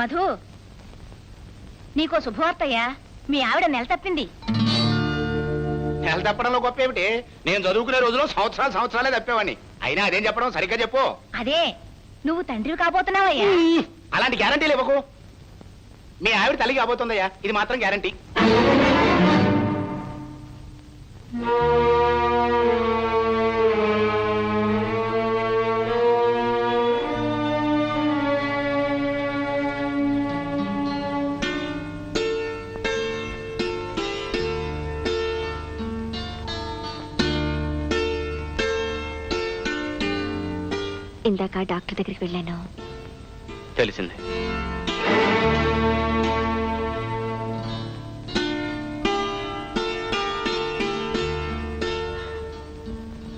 మధు! నీకో శుభవార్తయ్యా. మీ ఆవిడ నెల తప్పింది. నెల తప్పడంలో గొప్ప ఏమిటి? నేను చదువుకునే రోజులో సంవత్సరాలు సంవత్సరాలే తప్పేవాడిని అయినా అదేం చెప్పడం? సరిగ్గా చెప్పు. అదే నువ్వు తండ్రివి కాబోతున్నావయ్యా. అలాంటి గ్యారంటీలు ఇవ్వకు మీ ఆవిడ తల్లి కాబోతుందయ్యా. ఇది మాత్రం గ్యారంటీ ఇందాక డాక్టర్ దగ్గరికి వెళ్ళాను. తెలిసింది.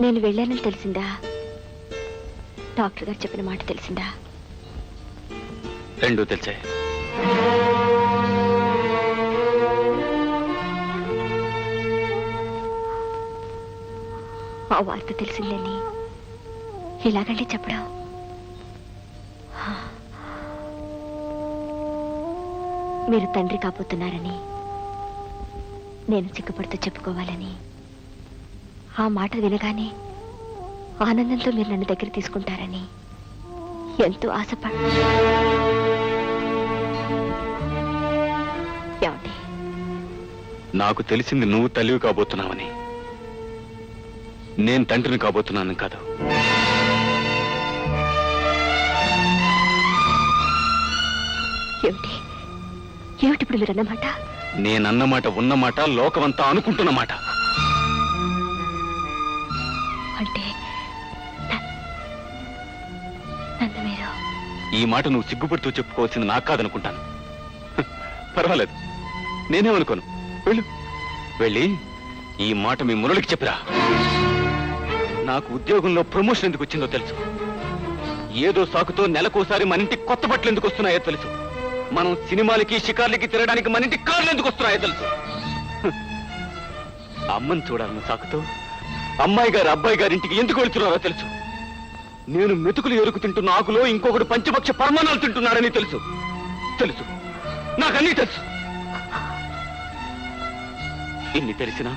నేను వెళ్ళానని తెలిసిందా? డాక్టర్ గారు చెప్పిన మాట తెలిసిందా? రెండు తెలిసే ఆ వార్త తెలిసిందని ఇలాగండి చెప్పడం? మీరు తండ్రి కాబోతున్నారని నేను సిగ్గుపడుతూ చెప్పుకోవాలని ఆ మాట వినగానే ఆనందంతో మీరు నన్ను దగ్గర తీసుకుంటారని ఎంతో ఆశపడ నాకు తెలిసింది నువ్వు తల్లివి కాబోతున్నావని. నేను తండ్రిని కాబోతున్నాను కాదు. ఏమిటి? ఏమిటి ఇప్పుడు మీరు అన్నమాట? నేనన్నమాట ఉన్నమాట లోకమంతా అనుకుంటున్నమాట అంటే న- నన్ను మీరు ఈ మాట నువ్వు సిగ్గుపడుతూ చెప్పుకోవాల్సింది నాకు కాదనుకుంటాను. హ, పర్వాలేదు. నేనేమనుకోను? వెళ్ళు. వెళ్ళి ఈ మాట మీ మురళికి చెప్పిరా. నాకు ఉద్యోగంలో ప్రమోషన్ ఎందుకు వచ్చిందో తెలుసు. ఏదో సాకుతో నెలకోసారి మన ఇంటికి కొత్త బట్టలు ఎందుకు వస్తున్నాయో తెలుసు. మనం సినిమాలకి షికార్లకి తిరగడానికి మన ఇంటి కార్లు ఎందుకు వస్తున్నాయో తెలుసు. అమ్మని చూడాలని సాకుతో అమ్మాయి గారు అబ్బాయి గారి ఇంటికి ఎందుకు వెళ్తున్నారో తెలుసు. నేను మెతుకులు ఎరుకు తింటున్న ఆకులో ఇంకొకడు పంచపక్ష పరమాణాలు తింటున్నాడని తెలుసు. తెలుసు. నాకన్నీ తెలుసు. ఇన్ని తెలిసినా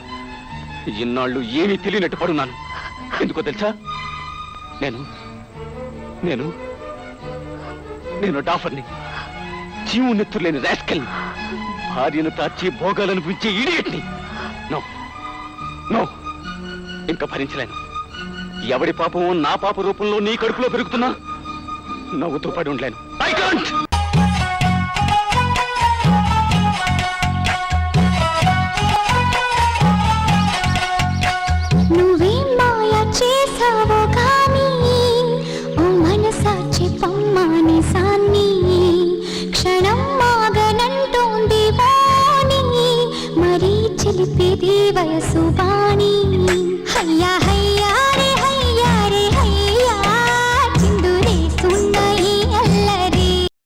ఇన్నాళ్ళు ఏమీ తెలియనట్టు పడున్నాను. ఎందుకో తెలుసా? నేను నేను నేను డాఫర్ని జీవు నెత్తులేని రాస్కల్ని భార్యను తాచి భోగాలనిపించే ఇడియట్ని నో. నో. ఇంకా భరించలేను. ఎవడి పాపమో నా పాప రూపంలో నీ కడుపులో పెరుగుతున్నా నవ్వుతూ పడి ఉండలేను. I can't 耶稣。